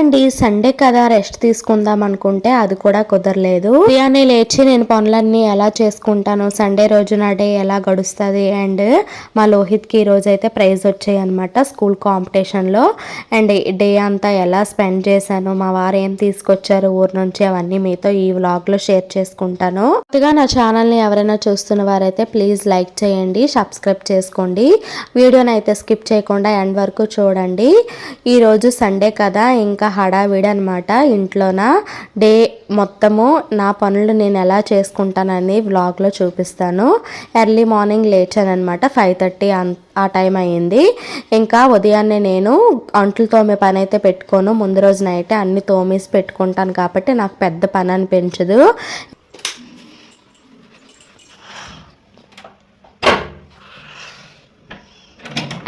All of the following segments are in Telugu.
అండి సండే కదా రెస్ట్ తీసుకుందాం అనుకుంటే అది కూడా కుదరలేదు. ఉదయాన్నే లేచి నేను పనులన్నీ ఎలా చేసుకుంటాను సండే రోజు నా డే ఎలా గడుస్తుంది అండ్ మా లోహిత్కి ఈరోజు రోజు అయితే ప్రైజ్ వచ్చాయి అనమాట స్కూల్ కాంపిటీషన్లో అండ్ డే అంతా ఎలా స్పెండ్ చేశాను మా వారు ఏం తీసుకొచ్చారు ఊరు నుంచి అవన్నీ మీతో ఈ వ్లాగ్లో షేర్ చేసుకుంటాను. కొత్తగా నా ఛానల్ని ఎవరైనా చూస్తున్న వారైతే ప్లీజ్ లైక్ చేయండి సబ్స్క్రైబ్ చేసుకోండి. వీడియోని అయితే స్కిప్ చేయకుండా ఎండ్ వరకు చూడండి. ఈరోజు సండే కదా ఇంకా హడావిడి అనమాట ఇంట్లోన? డే మొత్తము నా పనులు నేను ఎలా చేసుకుంటానని వ్లాగ్లో చూపిస్తాను. ఎర్లీ మార్నింగ్ లేచానమాట ఫైవ్ థర్టీ ఆ టైం అయ్యింది. ఇంకా ఉదయాన్నే నేను అంట్లు తోమే పని అయితే పెట్టుకోను. ముందు రోజు నైట్ అన్ని తోమేసి పెట్టుకుంటాను కాబట్టి నాకు పెద్ద పని అనిపించదు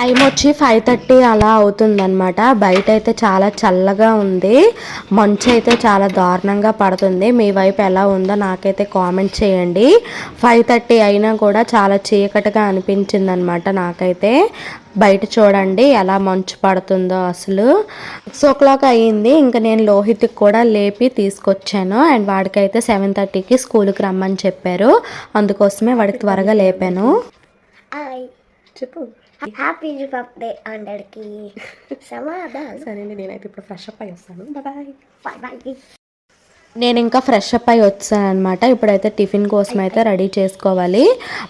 టైం వచ్చి ఫైవ్ థర్టీ అలా అవుతుందన్నమాట. బయట అయితే చాలా చల్లగా ఉంది. మంచు అయితే చాలా దారుణంగా పడుతుంది. మీ వైపు ఎలా ఉందో నాకైతే కామెంట్ చేయండి. ఫైవ్ థర్టీ అయినా కూడా చాలా చీకటిగా అనిపించింది అనమాట నాకైతే. బయట చూడండి ఎలా మంచు పడుతుందో అసలు. సిక్స్ ఓ క్లాక్ అయ్యింది. ఇంకా నేను లోహిత్కి కూడా లేపి తీసుకొచ్చాను. అండ్ వాడికైతే సెవెన్ థర్టీకి స్కూల్కి రమ్మని చెప్పారు. అందుకోసమే వాడికి త్వరగా లేపాను. చెప్పు. హ్యాపీ రిపబ్లిక్ డే అందరికి. సమాధానం. సరే నేనైతే ఇప్పుడు ఫ్రెష్ అప్ అయ్యి వస్తాను. బాయ్ బాయ్ బాయ్ నేను ఇంకా ఫ్రెష్ అప్ అయి వచ్చాను అనమాట ఇప్పుడైతే టిఫిన్ కోసం అయితే రెడీ చేసుకోవాలి.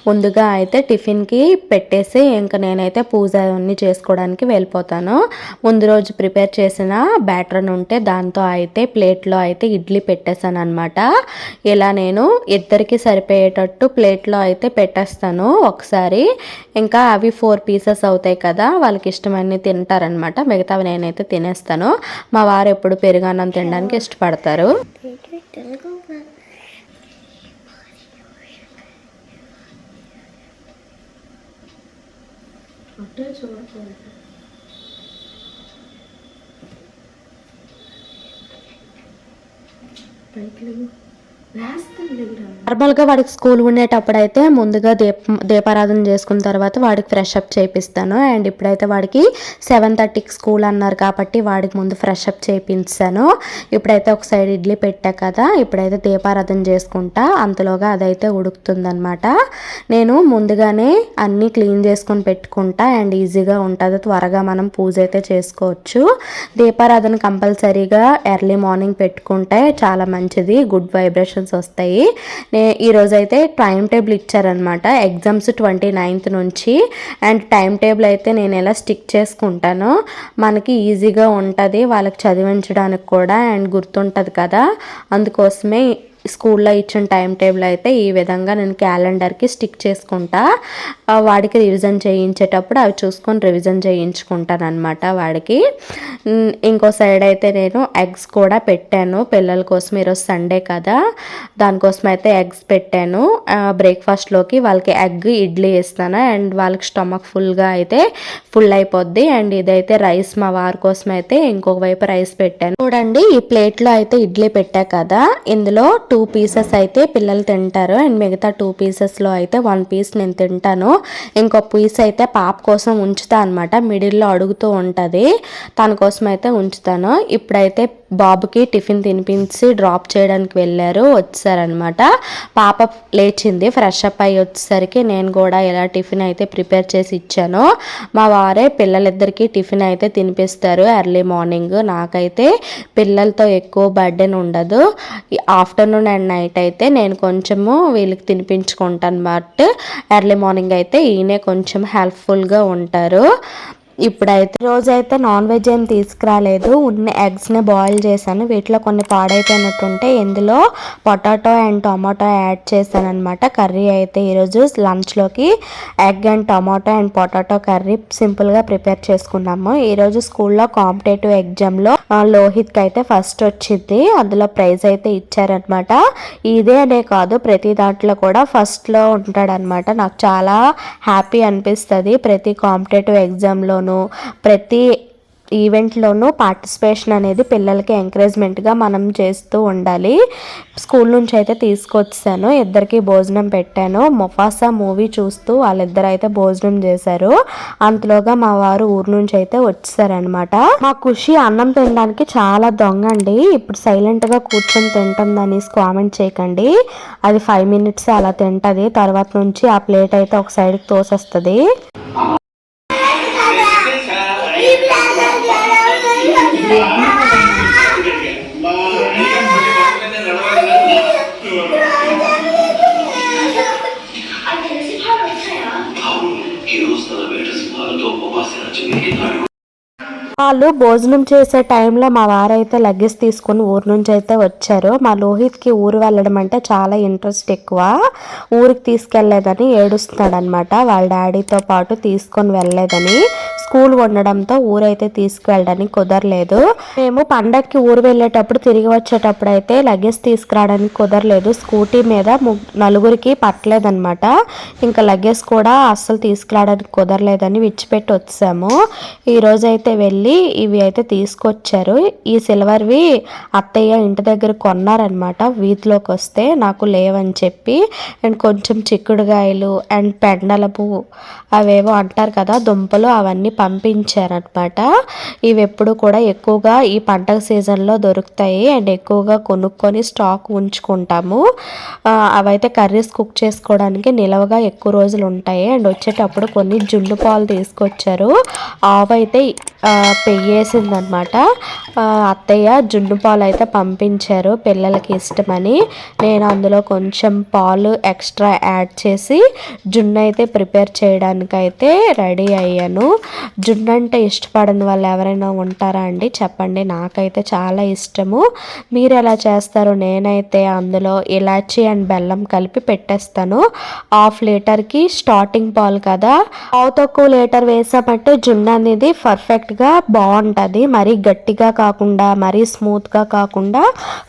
ముందుగా అయితే టిఫిన్కి పెట్టేసి ఇంకా నేనైతే పూజ అన్నీ చేసుకోవడానికి వెళ్ళిపోతాను. ముందు రోజు ప్రిపేర్ చేసిన బ్యాటర్ ఉంటే దాంతో అయితే ప్లేట్లో అయితే ఇడ్లీ పెట్టేశాను అనమాట ఇలా నేను ఇద్దరికి సరిపోయేటట్టు ప్లేట్లో అయితే పెట్టేస్తాను ఒకసారి. ఇంకా అవి ఫోర్ పీసెస్ అవుతాయి కదా వాళ్ళకి ఇష్టమన్నీ తింటారనమాట మిగతావి నేనైతే తినేస్తాను. మా వారు ఎప్పుడు పెరుగన్నం తినడానికి ఇష్టపడతారు. നൽകുക കഴിക്കലോ నార్మల్గా వాడికి స్కూల్ ఉండేటప్పుడు అయితే ముందుగా దీప దీపారాధన చేసుకున్న తర్వాత వాడికి ఫ్రెష్ అప్ చేపిస్తాను అండ్ ఇప్పుడైతే వాడికి సెవెన్ థర్టీకి స్కూల్ అన్నారు కాబట్టి వాడికి ముందు ఫ్రెష్ అప్ చేయించాను ఇప్పుడైతే ఒక సైడ్ ఇడ్లీ పెట్టా కదా ఇప్పుడైతే దీపారాధన చేసుకుంటా. అంతలోగా అదైతే ఉడుకుతుందనమాట నేను ముందుగానే అన్నీ క్లీన్ చేసుకొని పెట్టుకుంటా. అండ్ ఈజీగా ఉంటుంది. త్వరగా మనం పూజ అయితే చేసుకోవచ్చు. దీపారాధన కంపల్సరీగా ఎర్లీ మార్నింగ్ పెట్టుకుంటే చాలా మంచిది. గుడ్ క్వశ్చన్స్ వస్తాయి. నే ఈరోజు అయితే టైం టేబుల్ ఇచ్చారనమాట ఎగ్జామ్స్ ట్వంటీ నైన్త్ నుంచి. అండ్ టైం టేబుల్ అయితే నేను ఎలా స్టిక్ చేసుకుంటాను మనకి ఈజీగా ఉంటుంది. వాళ్ళకి చదివించడానికి కూడా అండ్ గుర్తుంటుంది కదా. అందుకోసమే స్కూల్లో ఇచ్చిన టైం టేబుల్ అయితే ఈ విధంగా నేను క్యాలెండర్కి స్టిక్ చేసుకుంటా. వాడికి రివిజన్ చేయించేటప్పుడు అవి చూసుకొని రివిజన్ చేయించుకుంటాను అనమాట వాడికి ఇంకో సైడ్ అయితే నేను ఎగ్స్ కూడా పెట్టాను. పిల్లల కోసం ఈరోజు సండే కదా. దానికోసం అయితే ఎగ్స్ పెట్టాను. బ్రేక్ఫాస్ట్లోకి వాళ్ళకి ఎగ్ ఇడ్లీ ఇస్తాను. అండ్ వాళ్ళకి స్టమక్ ఫుల్గా అయితే ఫుల్ అయిపోద్ది. అండ్ ఇదైతే రైస్ మా వారి కోసం అయితే ఇంకొక వైపు రైస్ పెట్టాను. చూడండి ఈ ప్లేట్లో అయితే ఇడ్లీ పెట్టా కదా. ఇందులో టూ పీసెస్ అయితే పిల్లలు తింటారు. అండ్ మిగతా టూ పీసెస్లో అయితే వన్ పీస్ నేను తింటాను. ఇంకో పీస్ అయితే పాప కోసం ఉంచుతా అనమాట మిడిల్లో అడుగుతూ ఉంటుంది. తన కోసం అయితే ఉంచుతాను. ఇప్పుడైతే బాబుకి టిఫిన్ తినిపించి డ్రాప్ చేయడానికి వెళ్ళారు వచ్చారనమాట పాప లేచింది. ఫ్రెష్ అప్ అయ్యి వచ్చేసరికి నేను కూడా ఇలా టిఫిన్ అయితే ప్రిపేర్ చేసి ఇచ్చాను. మా వారే పిల్లలిద్దరికీ టిఫిన్ అయితే తినిపిస్తారు ఎర్లీ మార్నింగ్. నాకైతే పిల్లలతో ఎక్కువ బర్డెన్ ఉండదు. ఆఫ్టర్నూన్ అండ్ నైట్ అయితే నేను కొంచెము వీళ్ళకి తినిపించుకుంటాను బట్ ఎర్లీ మార్నింగ్ అయితే ఈయనే కొంచెం హెల్ప్ఫుల్గా ఉంటారు. ఇప్పుడైతే రోజైతే నాన్ వెజ్ ఏం తీసుకురాలేదు. ఉన్న ఎగ్స్ని బాయిల్ చేశాను. వీటిలో కొన్ని పాడైపోయినట్టుంటే ఇందులో పొటాటో అండ్ టమాటో యాడ్ చేశాను అనమాట కర్రీ అయితే ఈరోజు లంచ్లోకి egg and tomato and potato curry సింపుల్గా ప్రిపేర్ చేసుకున్నాము. ఈరోజు స్కూల్లో కాంపిటేటివ్ ఎగ్జామ్లో లోహిత్కి అయితే ఫస్ట్ వచ్చింది. అందులో ప్రైజ్ అయితే ఇచ్చారనమాట ఇదే అనే కాదు ప్రతి దాంట్లో కూడా ఫస్ట్లో ఉంటాడనమాట నాకు చాలా హ్యాపీ అనిపిస్తుంది. ప్రతి కాంపిటేటివ్ ఎగ్జామ్లోనూ ప్రతి ఈవెంట్లోనూ పార్టిసిపేషన్ అనేది పిల్లలకి ఎంకరేజ్మెంట్గా మనం చేస్తూ ఉండాలి. స్కూల్ నుంచి అయితే తీసుకొచ్చాను. ఇద్దరికి భోజనం పెట్టాను. మొఫాసా మూవీ చూస్తూ వాళ్ళిద్దరు అయితే భోజనం చేశారు. అంతలోగా మా వారు ఊరు నుంచి అయితే వచ్చేసారనమాట మా ఖుషి అన్నం తినడానికి చాలా దొంగ అండి. ఇప్పుడు సైలెంట్గా కూర్చొని తింటుందని కామెంట్ చేయకండి. అది ఫైవ్ మినిట్స్ అలా తింటుంది. తర్వాత నుంచి ఆ ప్లేట్ అయితే ఒక సైడ్కి తోసేస్తుంది. వాళ్ళు భోజనం చేసే టైంలో మా వారైతే లగేజ్ తీసుకొని ఊరు నుంచి అయితే వచ్చారు. మా లోహిత్కి ఊరు వెళ్ళడం అంటే చాలా ఇంట్రెస్ట్ ఎక్కువ. ఊరికి తీసుకెళ్ళేదని ఏడుస్తున్నాడు అనమాట వాళ్ళ డాడీతో పాటు తీసుకొని వెళ్ళలేదని స్కూల్ ఉండడంతో ఊరైతే తీసుకువెళ్ళడానికి కుదరలేదు. మేము పండక్కి ఊరు వెళ్ళేటప్పుడు తిరిగి వచ్చేటప్పుడు అయితే లగేజ్ తీసుకురావడానికి కుదరలేదు. స్కూటీ మీద నలుగురికి పట్టలేదనమాట ఇంకా లగేజ్ కూడా అస్సలు తీసుకురావడానికి కుదరలేదని విడిచిపెట్టి వచ్చాము. ఈరోజు అయితే వెళ్ళి ఇవి అయితే తీసుకొచ్చారు. ఈ సిల్వర్వి అత్తయ్య ఇంటి దగ్గర కొన్నారనమాట వీధిలోకి వస్తే నాకు లేవని చెప్పి అండ్ కొంచెం చిక్కుడుగాయలు అండ్ పెండలపు అవేవో అంటారు కదా దుంపలు అవన్నీ పంపించారనమాట. ఇవి ఎప్పుడు కూడా ఎక్కువగా ఈ పంట సీజన్లో దొరుకుతాయి. అండ్ ఎక్కువగా కొనుక్కొని స్టాక్ ఉంచుకుంటాము. అవైతే కర్రీస్ కుక్ చేసుకోవడానికి నిలవగా ఎక్కువ రోజులు ఉంటాయి. అండ్ వచ్చేటప్పుడు కొన్ని జున్ను పాలు తీసుకొచ్చారు. ఆవు అయితే పెయ్యేసిందనమాట. అత్తయ్య జున్ను పాలు అయితే పంపించారు పిల్లలకి ఇష్టమని. నేను అందులో కొంచెం పాలు ఎక్స్ట్రా యాడ్ చేసి జున్ను అయితే ప్రిపేర్ చేయడానికి అయితే రెడీ అయ్యాను. జున్ను అంటే ఇష్టపడని వాళ్ళు ఎవరైనా ఉంటారా అండి? చెప్పండి. నాకైతే చాలా ఇష్టము. మీరు ఎలా చేస్తారు నేనైతే అందులో ఇలాచీ అండ్ బెల్లం కలిపి పెట్టేస్తాను. హాఫ్ లీటర్కి స్టార్టింగ్ పాలు కదా. పావు తక్కువ లీటర్ వేసామంటే జున్ను అనేది పర్ఫెక్ట్గా బాగుంటుంది. మరీ గట్టిగా కాకుండా మరీ స్మూత్గా కాకుండా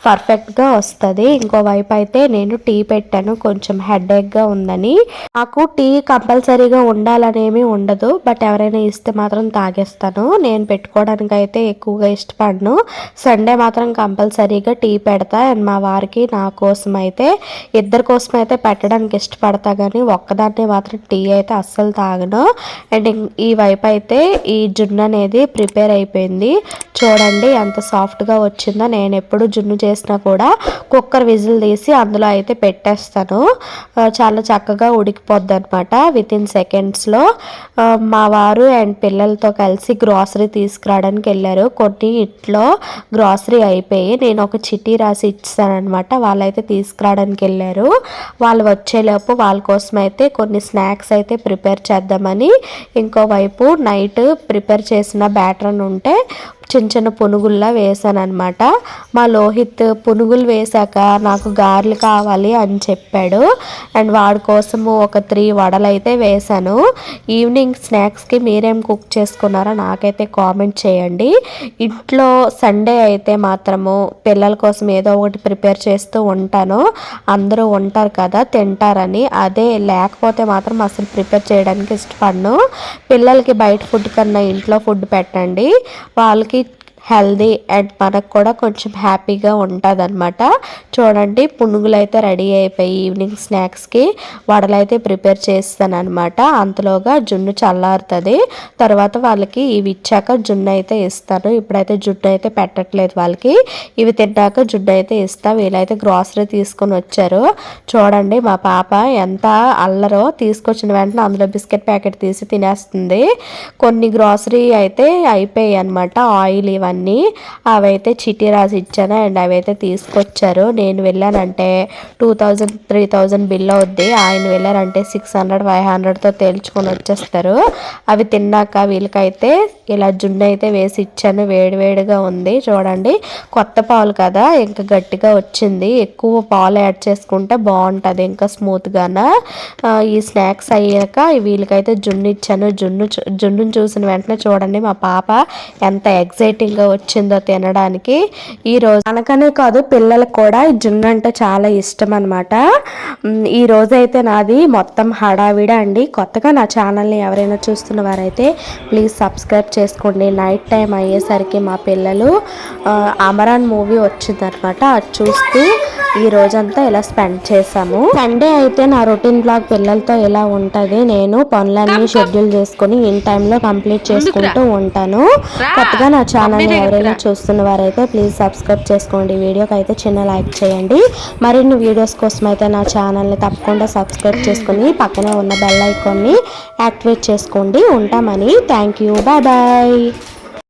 పర్ఫెక్ట్గా వస్తుంది. ఇంకోవైపు అయితే నేను టీ పెట్టాను. కొంచెం హెడేక్గా ఉందని. నాకు టీ కంపల్సరీగా ఉండాలనేమి ఉండదు. బట్ ఎవరైనా ఇస్తే మాత్రం తాగేస్తాను. నేను పెట్టుకోవడానికి అయితే ఎక్కువగా ఇష్టపడను. సండే మాత్రం కంపల్సరీగా టీ పెడతా. అండ్ మా వారికి నా కోసం అయితే ఇద్దరి కోసం అయితే పెట్టడానికి ఇష్టపడతా. కానీ ఒక్కదాన్ని మాత్రం టీ అయితే అస్సలు తాగను. అండ్ ఈ వైపు అయితే ఈ జున్ను అనేది ప్రిపేర్ అయిపోయింది. చూడండి ఎంత సాఫ్ట్గా వచ్చిందో. నేను ఎప్పుడు జున్ను చేసినా కూడా కుక్కర్ విజిల్ తీసి అందులో అయితే పెట్టేస్తాను. చాలా చక్కగా ఉడికిపోద్ది అనమాట విత్ ఇన్ సెకండ్స్లో మా వారు అండ్ పిల్లలతో కలిసి గ్రాసరీ తీసుకురావడానికి వెళ్ళారు. కొన్ని ఇంట్లో గ్రాసరీ అయిపోయి నేను ఒక చిట్టి రాసి ఇచ్చానమాట వాళ్ళైతే తీసుకురావడానికి వెళ్ళారు. వాళ్ళు వచ్చేలోపు వాళ్ళ కోసం అయితే కొన్ని స్నాక్స్ అయితే ప్రిపేర్ చేద్దామని ఇంకోవైపు నైట్ ప్రిపేర్ చేసిన బ్యాటర్ అని ఉంటే చిన్న చిన్న పునుగుల్లా వేసాను అనమాట మా లోహిత్ పునుగులు వేశాక నాకు గారెలు కావాలి అని చెప్పాడు. అండ్ వాడి కోసము ఒక త్రీ వడలు అయితే వేశాను. ఈవినింగ్ స్నాక్స్కి మీరేం కుక్ చేసుకున్నారో నాకైతే కామెంట్ చేయండి. ఇంట్లో సండే అయితే మాత్రము పిల్లల కోసం ఏదో ఒకటి ప్రిపేర్ చేస్తూ ఉంటాను. అందరూ ఉంటారు కదా తింటారని. అదే లేకపోతే మాత్రం అసలు ప్రిపేర్ చేయడానికి ఇష్టపడను. పిల్లలకి బయట ఫుడ్ కన్నా ఇంట్లో ఫుడ్ పెట్టండి. వాళ్ళకి హెల్దీ అండ్ మనకు కూడా కొంచెం హ్యాపీగా ఉంటుంది అనమాట చూడండి పునుగులు అయితే రెడీ అయిపోయి ఈవినింగ్ స్నాక్స్కి వడలు అయితే ప్రిపేర్ చేస్తాను అనమాట అంతలోగా జున్ను చల్లారుతుంది. తర్వాత వాళ్ళకి ఇవి ఇచ్చాక జున్ను అయితే ఇస్తాను. ఇప్పుడైతే జున్ను అయితే పెట్టట్లేదు వాళ్ళకి. ఇవి తిన్నాక జున్ను అయితే ఇస్తాం. వీళ్ళైతే గ్రాసరీ తీసుకొని వచ్చారు. చూడండి మా పాప ఎంత అల్లరో తీసుకొచ్చిన వెంటనే అందులో బిస్కెట్ ప్యాకెట్ తీసి తినేస్తుంది. కొన్ని గ్రాసరీ అయితే అయిపోయాయి అనమాట ఆయిల్ ఇవన్నీ అవైతే చిట్టి రాసి ఇచ్చాను అండ్ అవైతే తీసుకొచ్చారు. నేను వెళ్ళానంటే two thousand three thousand bill అవుద్ది. ఆయన వెళ్ళారంటే సిక్స్ హండ్రెడ్ ఫైవ్ హండ్రెడ్తో తేల్చుకొని వచ్చేస్తారు. అవి తిన్నాక వీళ్ళకైతే ఇలా జున్ను అయితే వేసి ఇచ్చాను. వేడివేడిగా ఉంది. చూడండి కొత్త పాలు కదా ఇంకా గట్టిగా వచ్చింది. ఎక్కువ పాలు యాడ్ చేసుకుంటే బాగుంటుంది ఇంకా స్మూత్గాన. ఈ స్నాక్స్ అయ్యాక వీళ్ళకైతే జున్ను ఇచ్చాను. జున్ను జున్ను చూసిన వెంటనే చూడండి మా పాప ఎంత ఎగ్జైటింగ్గా బాగా వచ్చిందో తినడానికి ఈ రోజు అనకనే కాదు పిల్లలకు కూడా జున్ను అంటే చాలా ఇష్టం అనమాట ఈ రోజైతే అయితే నాది మొత్తం హడావిడ అండి. కొత్తగా నా ఛానల్ని ఎవరైనా చూస్తున్న వారైతే ప్లీజ్ సబ్స్క్రైబ్ చేసుకోండి. నైట్ టైం అయ్యేసరికి మా పిల్లలు అమరాన్ మూవీ వచ్చిందనమాట అది చూస్తూ ఈ రోజంతా ఇలా స్పెండ్ చేసాము సండే అయితే నా రొటీన్ బ్లాగ్ పిల్లలతో ఇలా ఉంటది నేను పనులన్నీ షెడ్యూల్ చేసుకుని ఇన్ టైంలో కంప్లీట్ చేసుకుంటూ ఉంటాను. కొత్తగా నా ఛానల్ ఎవరైనా చూస్తున్న వారైతే ప్లీజ్ సబ్స్క్రైబ్ చేసుకోండి. వీడియోకి అయితే చిన్న లైక్ చేయండి. మరిన్ని వీడియోస్ కోసం అయితే నా ఛానల్ని తప్పకుండా సబ్స్క్రైబ్ చేసుకుని పక్కనే ఉన్న బెల్ ఐకాన్ని యాక్టివేట్ చేసుకోండి. ఉంటామని. Thank you bye bye